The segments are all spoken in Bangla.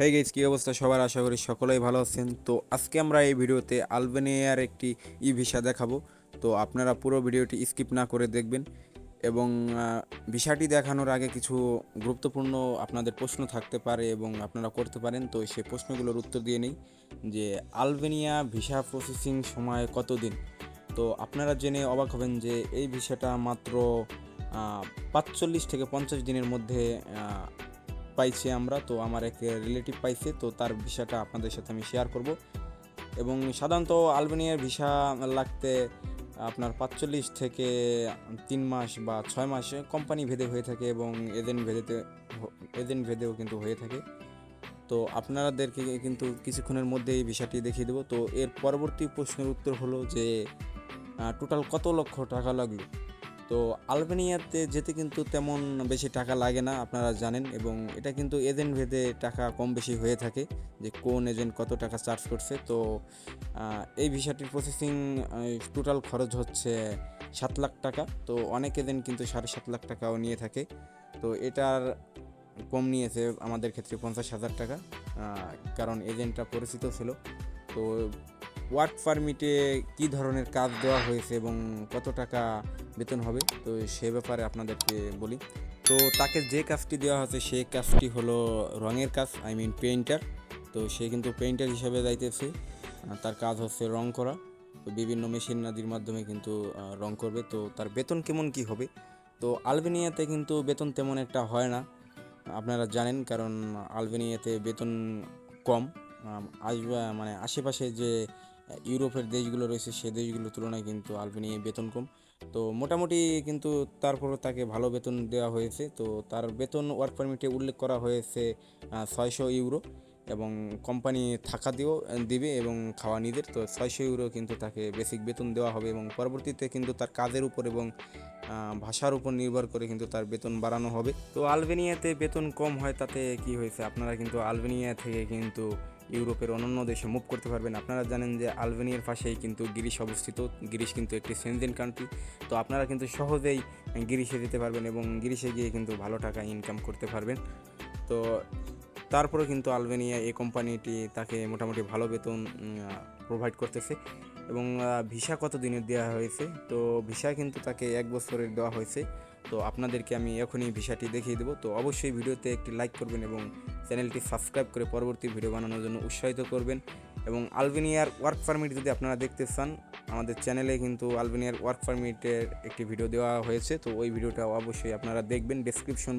হেই গেস কী অবস্থা? সবার আশা করি সকলেই ভালো আছেন। তো আজকে আমরা এই ভিডিওতে আলবেনিয়ার একটি ই ভিসা দেখাবো। তো আপনারা পুরো ভিডিওটি স্কিপ না করে দেখবেন এবং ভিসাটি দেখানোর আগে কিছু গুরুত্বপূর্ণ আপনাদের প্রশ্ন থাকতে পারে এবং আপনারা করতে পারেন। তো সেই প্রশ্নগুলোর উত্তর দিয়ে নেই যে আলবেনিয়া ভিসা প্রসেসিং সময় কতদিন? তো আপনারা জেনে অবাক হবেন যে এই ভিসাটা মাত্র পাঁচচল্লিশ থেকে পঞ্চাশ দিনের মধ্যে পাইছি আমরা, তো আমার এক রিলেটিভ পাইছে, তো তার ভিসাটা আপনাদের সাথে আমি শেয়ার করব। এবং সাধারণত আলবেনিয়ার ভিসা লাগতে আপনার পাঁচচল্লিশ থেকে তিন মাস বা ছয় মাস কোম্পানি ভেদে হয়ে থাকে এবং এজেন্ট ভেদেতে এজেন্ট ভেদেও কিন্তু হয়ে থাকে। তো আপনাদেরকে কিন্তু কিছুক্ষণের মধ্যেই ভিসাটি দেখিয়ে দেবো। তো এর পরবর্তী প্রশ্নের উত্তর হলো যে টোটাল কত লক্ষ টাকা লাগল? তো আলবেনিয়াতে যেতে কিন্তু তেমন বেশি টাকা লাগে না, আপনারা জানেন। এবং এটা কিন্তু এজেন্ট ভেদে টাকা কম বেশি হয়ে থাকে যে কোন এজেন্ট কত টাকা চার্জ করছে। তো এই ভিসাটির প্রসেসিং টোটাল খরচ হচ্ছে সাত লাখ টাকা। তো অনেক এজেন্ট কিন্তু সাড়ে সাত লাখ টাকাও নিয়ে থাকে। তো এটার কম নিয়েছে আমাদের ক্ষেত্রে পঞ্চাশ হাজার টাকা কারণ এজেন্টটা পরিচিত ছিল। তো, ওয়ার্ক পারমিটে কী ধরনের কাজ দেওয়া হয়েছে এবং কত টাকা বেতন হবে, তো সে ব্যাপারে আপনাদেরকে বলি। তো তাকে যে কাজটি দেওয়া হয়েছে সেই কাজটি হলো রঙের কাজ আই মিন পেইন্টার তো সে কিন্তু পেইন্টার হিসাবে যাইতেছে। তার কাজ হচ্ছে রং করা। তো বিভিন্ন মেশিন নাদির মাধ্যমে কিন্তু রং করবে। তো তার বেতন কেমন কি হবে? তো আলবেনিয়াতে কিন্তু বেতন তেমন একটা হয় না। আপনারা জানেন, কারণ আলবেনিয়াতে বেতন কম। আসবে মানে আশেপাশে যে ইউরোপের দেশগুলো রয়েছে, সে দেশগুলোর তুলনায় কিন্তু আলবেনিয়ায় বেতন কম। তো মোটামুটি কিন্তু তারপর তাকে ভালো বেতন দেওয়া হয়েছে। তো তার বেতন ওয়ার্ক পারমিটে উল্লেখ করা হয়েছে ছয়শো ইউরো। এবং কোম্পানি থাকা দিয়েও, দিবে এবং খাওয়া নিজের। তো ছয়শো ইউরো কিন্তু তাকে বেসিক বেতন দেওয়া হবে এবং পরবর্তীতে কিন্তু তার কাজের উপর এবং ভাষার উপর নির্ভর করে কিন্তু তার বেতন বাড়ানো হবে। তো আলবেনিয়াতে বেতন কম হয় তাতে কি হয়েছে? আপনারা কিন্তু আলবেনিয়া থেকে কিন্তু ইউরোপের অন্যান্য দেশে মুভ করতে পারবেন। আপনারা জানেন যে আলবেনিয়ার পাশেই কিন্তু গিরিশ অবস্থিত। গিরিশ কিন্তু একটি সেনজেন কান্ট্রি তো আপনারা কিন্তু সহজেই গিরিশে যেতে পারবেন এবং গিরিশে গিয়ে কিন্তু ভালো টাকা ইনকাম করতে পারবেন। তো তারপরে কিন্তু আলবেনিয়া এই কোম্পানিটি তাকে মোটামুটি ভালো বেতন প্রোভাইড করতেছে এবং ভিসা কত দিনের দেওয়া হয়েছে? তো ভিসা কিন্তু তাকে এক বছরের দেওয়া হয়েছে। তো আপনাদেরকে আমি এখনই ভিসাটি দেখিয়ে দেবো। তো অবশ্যই ভিডিওতে একটি লাইক করবেন এবং চ্যানেলটি সাবস্ক্রাইব করে পরবর্তী ভিডিও বানানোর জন্য উৎসাহিত করবেন। এবং আলবেনিয়ার ওয়ার্ক পারমিট যদি আপনারা দেখতে চান, আমাদের চ্যানেলে কিন্তু আলবেনিয়ার ওয়ার্ক পারমিটের একটি ভিডিও দেওয়া হয়েছে, তো ওই ভিডিওটা অবশ্যই আপনারা দেখবেন ডেসক্রিপশন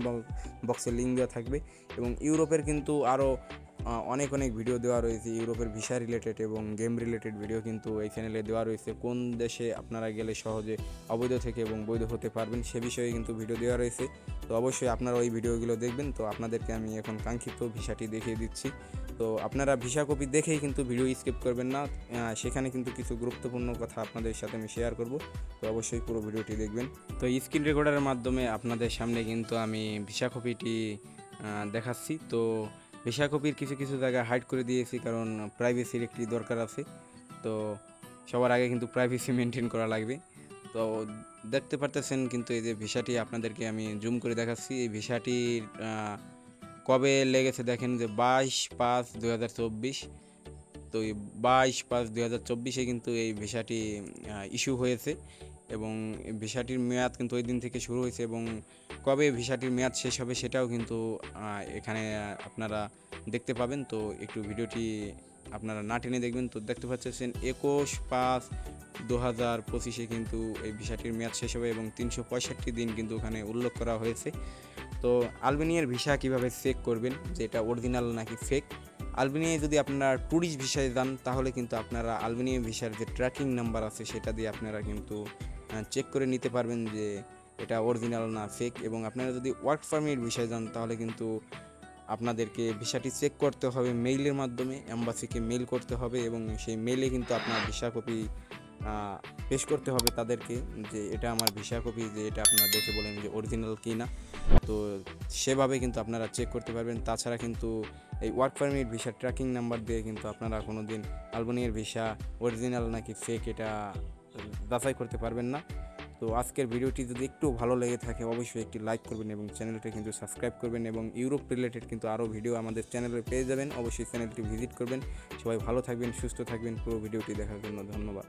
বক্সে লিঙ্ক দেওয়া থাকবে এবং ইউরোপের কিন্তু আরও অনেক অনেক ভিডিও দেওয়া রয়েছে, ইউরোপের ভিসা রিলেটেড এবং গেম রিলেটেড ভিডিও কিন্তু এই চ্যানেলে দেওয়া রয়েছে, কোন দেশে আপনারা গেলে সহজে অবৈধ থেকে এবং বৈধ হতে পারবেন সে বিষয়ে কিন্তু ভিডিও দেওয়া রয়েছে, তো অবশ্যই আপনারা ওই ভিডিওগুলো দেখবেন, তো আপনাদেরকে আমি এখন কাঙ্ক্ষিত ভিসাটি দেখিয়ে দিচ্ছি। তো আপনারা ভিসা কপি দেখেই কিন্তু ভিডিও স্কিপ করবেন না। সেখানে কিন্তু কিছু গুরুত্বপূর্ণ কথা আপনাদের সাথে আমি শেয়ার করব। তো অবশ্যই পুরো ভিডিওটি দেখবেন। তো স্ক্রিন রেকর্ডারের মাধ্যমে আপনাদের সামনে কিন্তু আমি ভিসা কপিটি দেখাচ্ছি। তো ভিসা কপির কিছু কিছু জায়গায় হাইড করে দিয়েছি কারণ প্রাইভেসির একটি দরকার আছে। তো সবার আগে কিন্তু প্রাইভেসি মেনটেন করা লাগবে। তো দেখতে পারতেছেন কিন্তু এই যে ভিসাটি আপনাদেরকে আমি জুম করে দেখাচ্ছি। এই ভিসাটির কবে লেগেছে দেখেন যে বাইশ পাঁচ দু হাজার চব্বিশ? তো এই বাইশ পাঁচ দু হাজার চব্বিশে কিন্তু এই ভিসাটি ইস্যু হয়েছে এবং ভিসাটির মেয়াদ কিন্তু ওই দিন থেকে শুরু হয়েছে এবং কবে ভিসাটির মেয়াদ শেষ হবে সেটাও কিন্তু এখানে আপনারা দেখতে পাবেন। তো একটু ভিডিওটি আপনারা না টেনে দেখবেন তো দেখতে পাচ্ছেন একুশ পাঁচ দু হাজার পঁচিশে কিন্তু এই ভিসাটির মেয়াদ শেষ হবে এবং তিনশো পঁয়ষট্টি দিন কিন্তু ওখানে উল্লেখ করা হয়েছে। তো আলবেনিয়ার ভিসা কীভাবে চেক করবেন? যে এটা অরিজিনাল নাকি ফেক আলবেনিয়ায় যদি আপনারা ট্যুরিস্ট ভিসায় যান, তাহলে কিন্তু আপনারা আলবেনিয়া ভিসার যে ট্র্যাকিং নাম্বার আছে, সেটা দিয়ে আপনারা কিন্তু চেক করে নিতে পারবেন যে এটা অরিজিনাল না ফেক এবং আপনারা যদি ওয়ার্ক পারমিট ভিসায় যান, তাহলে কিন্তু আপনাদেরকে ভিসাটি চেক করতে হবে মেইলের মাধ্যমে অ্যাম্বাসিকে মেইল করতে হবে এবং সেই মেইলে কিন্তু আপনার ভিসা কপি পেশ করতে হবে তাদেরকে যে এটা আমার ভিসা কপি, যে এটা আপনারা দেখে বলেন যে অরিজিনাল কি না তো সেভাবে কিন্তু আপনারা চেক করতে পারবেন। তাছাড়া কিন্তু এই work permit, visa tracking number দিয়ে কিন্তু আপনারা কোনো দিন আলবানিয়ার ভিসা অরিজিনাল নাকি ফেক এটা যাচাই করতে পারবেন না। তো আজকের ভিডিওটি যদি একটু ভালো লেগে থাকে, অবশ্যই একটি লাইক করবেন এবং চ্যানেলটি কিন্তু সাবস্ক্রাইব করবেন এবং ইউরোপ রিলেটেড কিন্তু আরও ভিডিও আমাদের চ্যানেলে পেয়ে যাবেন। অবশ্যই চ্যানেলটি ভিজিট করবেন। সবাই ভালো থাকবেন, সুস্থ থাকবেন। পুরো ভিডিওটি দেখার জন্য ধন্যবাদ।